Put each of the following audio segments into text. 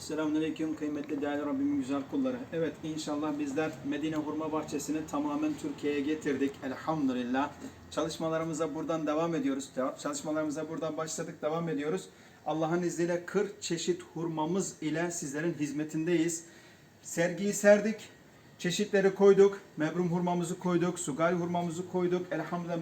Selamünaleyküm kıymetli değerli Rabbimin güzel kulları. Evet inşallah bizler Medine Hurma Bahçesi'ni tamamen Türkiye'ye getirdik. Elhamdülillah. Çalışmalarımıza buradan devam ediyoruz. Çalışmalarımıza buradan başladık, devam ediyoruz. Allah'ın izniyle 40 çeşit hurmamız ile sizlerin hizmetindeyiz. Sergiyi serdik. Çeşitleri koyduk. Mebrum hurmamızı koyduk. Sugal hurmamızı koyduk. Elhamdülillah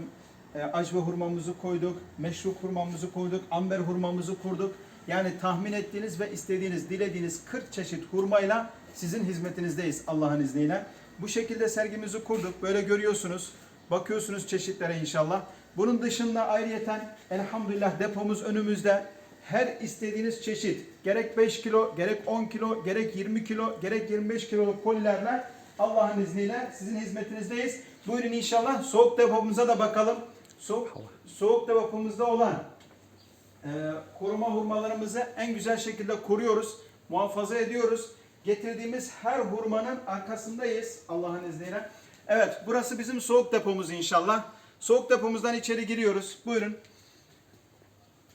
e, hurmamızı koyduk. Meşruk hurmamızı koyduk. Amber hurmamızı kurduk. Yani tahmin ettiğiniz ve istediğiniz, dilediğiniz 40 çeşit hurmayla sizin hizmetinizdeyiz Allah'ın izniyle. Bu şekilde sergimizi kurduk. Böyle görüyorsunuz. Bakıyorsunuz çeşitlere inşallah. Bunun dışında ayrıyeten elhamdülillah depomuz önümüzde. Her istediğiniz çeşit gerek 5 kilo, gerek 10 kilo, gerek 20 kilo, gerek 25 kiloluk kolilerle Allah'ın izniyle sizin hizmetinizdeyiz. Buyurun inşallah soğuk depomuza da bakalım. Soğuk, soğuk depomuzda olan e, koruma hurmalarımızı en güzel şekilde koruyoruz, muhafaza ediyoruz. Getirdiğimiz her hurmanın arkasındayız Allah'ın izniyle. Evet, burası bizim soğuk depomuz inşallah. Soğuk depomuzdan içeri giriyoruz. Buyurun.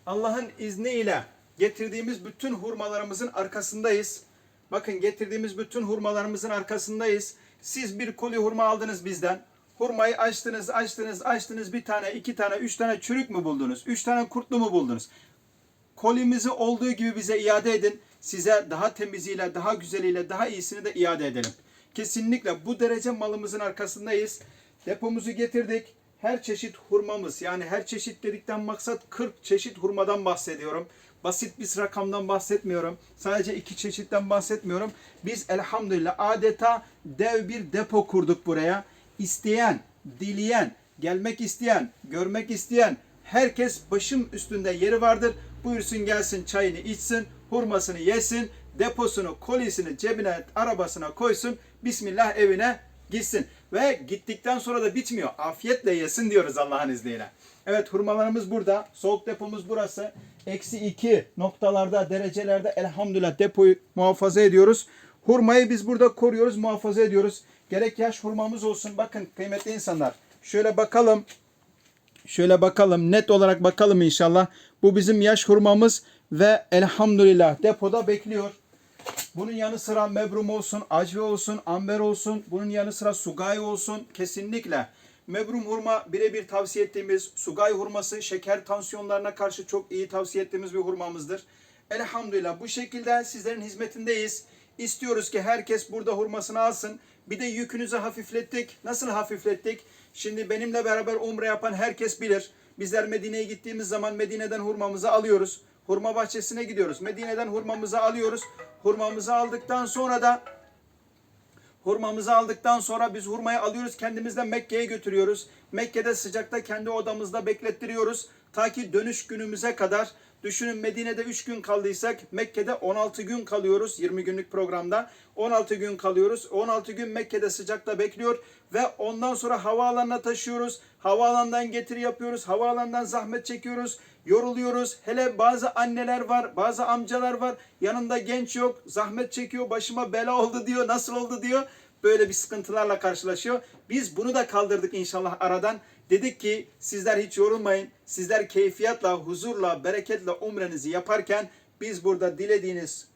Allah'ın izniyle getirdiğimiz bütün hurmalarımızın arkasındayız. Bakın getirdiğimiz bütün hurmalarımızın arkasındayız. Siz bir koli hurma aldınız bizden. Hurmayı açtınız, açtınız, açtınız. Bir tane, iki tane, üç tane çürük mü buldunuz? Üç tane kurtlu mu buldunuz? Kolimizi olduğu gibi bize iade edin. Size daha temiziyle, daha güzeliyle, daha iyisini de iade edelim. Kesinlikle bu derece malımızın arkasındayız. Depomuzu getirdik. Her çeşit hurmamız yani her çeşit dedikten maksat 40 çeşit hurmadan bahsediyorum. Basit bir rakamdan bahsetmiyorum. Sadece iki çeşitten bahsetmiyorum. Biz elhamdülillah adeta dev bir depo kurduk buraya. İsteyen, dileyen, gelmek isteyen, görmek isteyen herkes başım üstünde yeri vardır. Buyursun gelsin çayını içsin, hurmasını yesin, deposunu, kolisini cebine, arabasına koysun. Bismillah evine gitsin. Ve gittikten sonra da bitmiyor. Afiyetle yesin diyoruz Allah'ın izniyle. Evet hurmalarımız burada. Soğuk depomuz burası. Eksi iki noktalarda, derecelerde elhamdülillah depoyu muhafaza ediyoruz. Hurmayı biz burada koruyoruz, muhafaza ediyoruz. Gerek yaş hurmamız olsun. Bakın kıymetli insanlar. Şöyle bakalım. Şöyle bakalım. Net olarak bakalım inşallah. Bu bizim yaş hurmamız ve elhamdülillah depoda bekliyor. Bunun yanı sıra mebrum olsun, acve olsun, amber olsun, bunun yanı sıra sugay olsun kesinlikle. Mebrum hurma birebir tavsiye ettiğimiz sugay hurması şeker tansiyonlarına karşı çok iyi tavsiye ettiğimiz bir hurmamızdır. Elhamdülillah bu şekilde sizlerin hizmetindeyiz. İstiyoruz ki herkes burada hurmasını alsın. Bir de yükünüzü hafiflettik. Nasıl hafiflettik? Şimdi benimle beraber umre yapan herkes bilir. Bizler Medine'ye gittiğimiz zaman Medine'den hurmamızı alıyoruz. Hurma bahçesine gidiyoruz. Medine'den hurmamızı alıyoruz. Hurmamızı aldıktan sonra da hurmamızı aldıktan sonra biz hurmayı alıyoruz kendimizden Mekke'ye götürüyoruz. Mekke'de sıcakta kendi odamızda beklettiriyoruz. Ta ki dönüş günümüze kadar Düşünün Medine'de 3 gün kaldıysak Mekke'de 16 gün kalıyoruz 20 günlük programda. 16 gün kalıyoruz. 16 gün Mekke'de sıcakta bekliyor ve ondan sonra havaalanına taşıyoruz. Havaalanından getiri yapıyoruz. Havaalanından zahmet çekiyoruz. Yoruluyoruz. Hele bazı anneler var, bazı amcalar var. Yanında genç yok. Zahmet çekiyor. Başıma bela oldu diyor. Nasıl oldu diyor. Böyle bir sıkıntılarla karşılaşıyor. Biz bunu da kaldırdık inşallah aradan. Dedik ki sizler hiç yorulmayın. Sizler keyfiyatla, huzurla, bereketle umrenizi yaparken biz burada dilediğiniz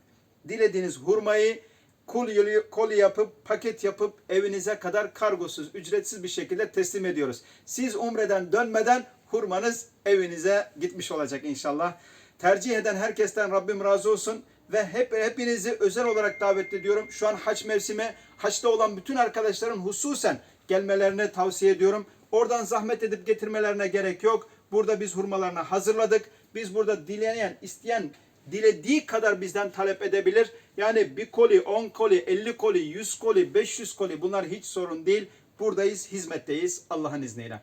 dilediğiniz hurmayı kol koli yapıp paket yapıp evinize kadar kargosuz, ücretsiz bir şekilde teslim ediyoruz. Siz umreden dönmeden hurmanız evinize gitmiş olacak inşallah. Tercih eden herkesten Rabbim razı olsun ve hep hepinizi özel olarak davet ediyorum. Şu an haç mevsimi, haçta olan bütün arkadaşların hususen gelmelerini tavsiye ediyorum. Oradan zahmet edip getirmelerine gerek yok. Burada biz hurmalarını hazırladık. Biz burada dileyen, isteyen dilediği kadar bizden talep edebilir. Yani bir koli, 10 koli, 50 koli, 100 koli, 500 koli bunlar hiç sorun değil. Buradayız, hizmetteyiz Allah'ın izniyle.